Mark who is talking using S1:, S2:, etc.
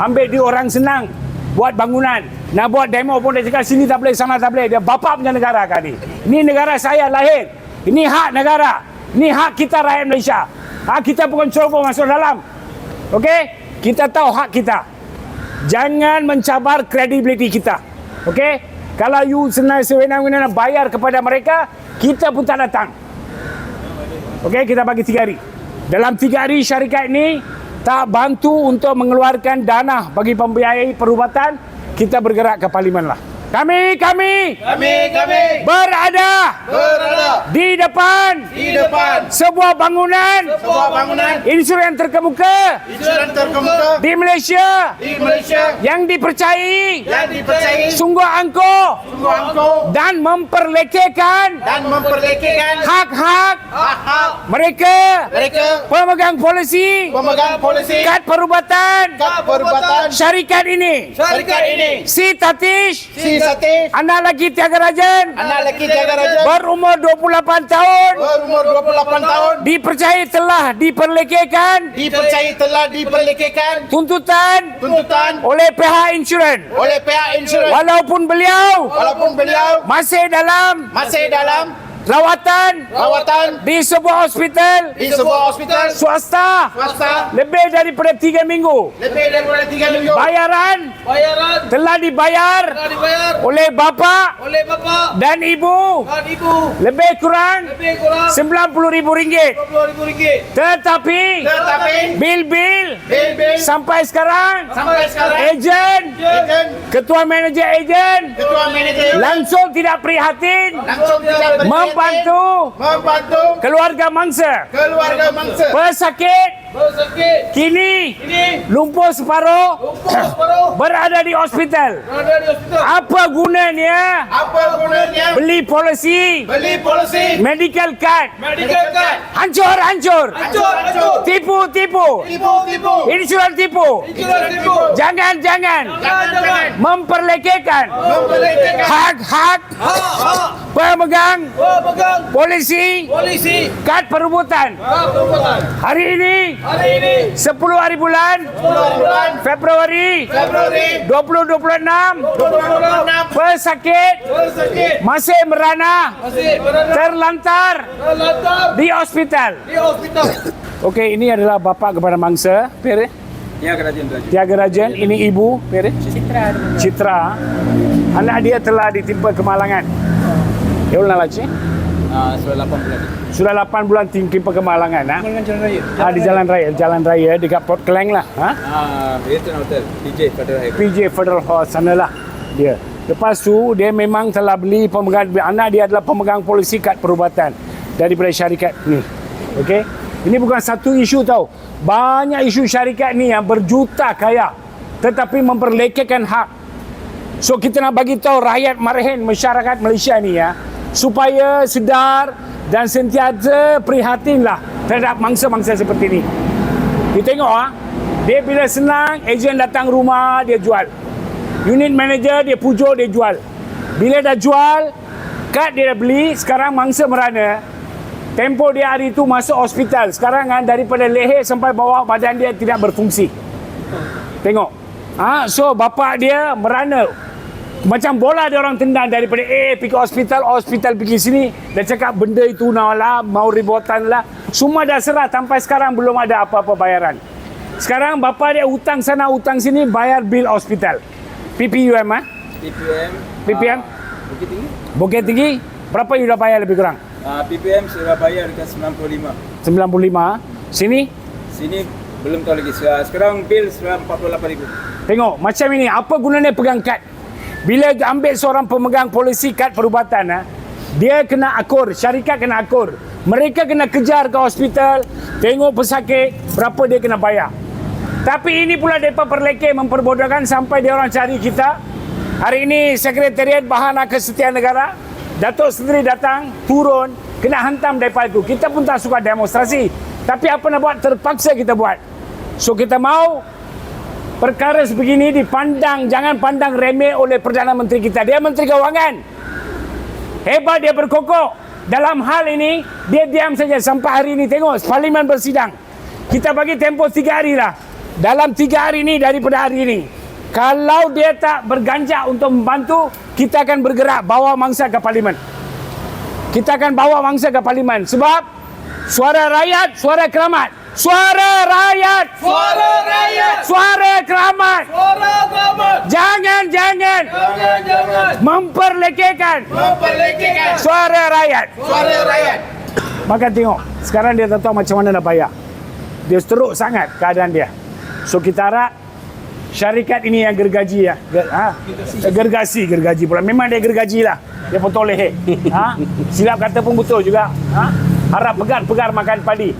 S1: Ambil dia orang senang buat bangunan. Nak buat demo pun dia cakap sini tak boleh, sana tak boleh. Dia bapa punya negara kan ni. Negara saya lahir. Ini hak negara. Ini hak kita rakyat Malaysia. Hak kita bukan ceroboh masuk dalam. Okey? Kita tahu hak kita. Jangan mencabar kredibiliti kita. Okey? Kalau you senang sewenang-wenang bayar kepada mereka, kita pun tak datang. Okey, kita bagi tiga hari. Dalam tiga hari syarikat ini tak bantu untuk mengeluarkan dana bagi pembiayai perubatan, kita bergerak ke parlimen lah. Kami, kami
S2: Kami, kami
S1: berada
S2: berada
S1: di depan
S2: di depan
S1: sebuah bangunan.
S2: sebuah bangunan.
S1: Insurans terkemuka
S2: insurans terkemuka
S1: di Malaysia.
S2: di Malaysia.
S1: Yang dipercayai
S2: yang dipercayai
S1: sungguh angkuh
S2: sungguh angkuh
S1: dan memperlekehkan
S2: dan memperlekehkan
S1: hak-hak
S2: hak-hak
S1: mereka.
S2: mereka.
S1: Pemegang polisi.
S2: Pemegang polisi.
S1: Kad perubatan.
S2: Kad perubatan.
S1: Syarikat ini.
S2: Syarikat ini.
S1: Si Tatish.
S2: Si Sati
S1: anak lelaki Tiaga Rajan
S2: anak lelaki Tiaga Raja
S1: berumur 28 tahun.
S2: Berumur 28 tahun.
S1: Dipercayai telah diperlekehkan.
S2: Dipercayai telah diperlekehkan.
S1: Tuntutan
S2: tuntutan.
S1: oleh pihak insurans.
S2: Oleh pihak insurans.
S1: Walaupun beliau
S2: walaupun beliau
S1: masih dalam
S2: masih dalam
S1: rawatan
S2: rawatan
S1: di sebuah hospital
S2: di sebuah hospital
S1: swasta
S2: swasta
S1: lebih daripada 3 minggu.
S2: lebih daripada 3 minggu.
S1: Bayaran
S3: Bayaran
S1: telah dibayar
S3: telah dibayar
S1: oleh bapa
S3: oleh bapa
S1: dan ibu.
S3: dan ibu.
S1: Lebih kurang
S3: lebih kurang
S1: RM90,000
S3: RM20,000
S1: tetapi
S2: tetapi
S1: bil-bil
S2: bil-bil
S1: sampai sekarang
S2: sampai sekarang
S1: ejen
S2: ejen
S1: ketua manager ejen
S2: ketua manajer
S1: langsung tidak prihatin
S2: langsung tidak berhenti
S1: membantu.
S2: Membantu.
S1: Keluarga mangsa.
S2: Keluarga mangsa.
S1: Pesakit
S3: Bersakit
S1: kini
S3: Ini
S1: lumpuh separuh
S3: Lumpuh separuh.
S1: berada di hospital.
S3: Berada di hospital.
S1: Apa gunanya
S2: apa gunanya?
S1: beli polisi?
S2: Beli polisi.
S1: Medical card.
S3: Medical card.
S1: hancur hancur.
S3: Hancur Hancur.
S1: Tipu tipu.
S2: Tipu tipu.
S1: Insurans tipu.
S3: Insurans tipu.
S1: Jangan jangan.
S3: Jangan Jangan
S1: memperlekehkan.
S2: Memperlekehkan.
S1: Hak-hak
S3: Ha Ha.
S1: Pemegang.
S3: Oh pegang
S1: polisi.
S3: Polisi.
S1: Kad perebutan
S3: Ha perubatan.
S1: Hari ini
S3: Hari ini
S1: 10 hari bulan
S2: 10 bulan
S1: Februari
S2: Februari
S1: 2026
S2: 2026
S1: pesakit
S2: bersakit
S1: masih merana
S3: Masih berada
S1: terlantar
S3: Terlantar
S1: di hospital.
S3: Di hospital
S1: Okey, ini adalah bapa kepada mangsa. Pere?
S4: Ya kerajaan kerajaan.
S1: Tiaga Rajan, ini ibu, Pere? Citra. Citra. Anak dia telah ditimpa kemalangan. Ya ulang lagi.
S4: Ah sudah 8 bulan.
S1: Sudah 8 bulan timpa kemalangan. Ha?
S4: Dengan jalan raya.
S1: Ha, di jalan raya, jalan raya dekat Port Klang lah. Ha?
S4: Ah Hilton Hotel PJ Federal Highway.
S1: PJ Federal Hall sana lah dia. Lepas tu dia memang telah beli pemegang anak dia adalah pemegang polisi kad perubatan daripada syarikat ni. Okey. Ini bukan satu isu tau. Banyak isu syarikat ni yang berjuta kaya tetapi memperlekehkan hak. So kita nak bagi tahu rakyat marahin masyarakat Malaysia ni ya supaya sedar dan sentiasa prihatinlah terhadap mangsa-mangsa seperti ni. Kita tengok ah. Dia bila senang, ejen datang rumah, dia jual. Unit manager dia pujuk, dia jual. Bila dah jual, kad dia dah beli, sekarang mangsa merana. Tempo dia hari tu masuk hospital. Sekarang kan daripada leher sampai bawah badan dia tidak berfungsi. Tengok. Ah, so bapa dia merana. Macam bola dia orang tendang daripada A pergi ke hospital, hospital pergi sini. Dia cakap benda itu nak lah, mau ributan lah. Semua dah serah sampai sekarang belum ada apa-apa bayaran. Sekarang bapa dia hutang sana, hutang sini, bayar bil hospital. PPUM ah?
S4: PPM.
S1: PPM?
S4: Bukit Tinggi.
S1: Bukit Tinggi, berapa you dah bayar lebih kurang?
S4: Ah PPM sudah bayar dekat 95.
S1: 95. ah. Sini,
S4: Sini belum tahu lagi. Sekarang bil sudah 48,000.
S1: Tengok macam ini apa gunanya pegang kad? Bila ambil seorang pemegang polisi kad perubatan ha, dia kena akur, syarikat kena akur. Mereka kena kejar ke hospital, tengok pesakit berapa dia kena bayar. Tapi ini pula mereka perlekeh memperbodohkan sampai dia orang cari kita. Hari ini Sekretariat Bahana Kesetiaan Negara Datuk Sendiri datang, turun, kena hantam daripada itu. Kita pun tak suka demonstrasi. Tapi apa nak buat, terpaksa kita buat. So kita mau perkara sebegini dipandang jangan pandang remeh oleh Perdana Menteri kita. Dia Menteri Kewangan. Hebat dia berkokok. Dalam hal ini dia diam saja sampai hari ini tengok parlimen bersidang. Kita bagi tempoh tiga hari lah. dalam tiga hari ini daripada hari ini kalau dia tak berganjak untuk membantu kita akan bergerak bawa mangsa ke parlimen kita akan bawa mangsa ke parlimen sebab suara rakyat suara keramat suara rakyat
S3: Suara rakyat.
S1: suara keramat
S3: Suara selamat.
S1: jangan jangan
S3: Jangan, jangan.
S1: memperlekehkan
S2: Memperlekehkan
S1: suara rakyat
S2: suara rakyat.
S1: Maka tengok, sekarang dia tak tahu macam mana nak bayar. Dia teruk sangat keadaan dia. So kita harap syarikat ini yang gergaji ya. Ger, ha? Gergasi, gergaji pula. Memang dia gergaji lah. Dia potong leher. Ha? Silap kata pun betul juga. Ha? Harap pegar-pegar makan padi.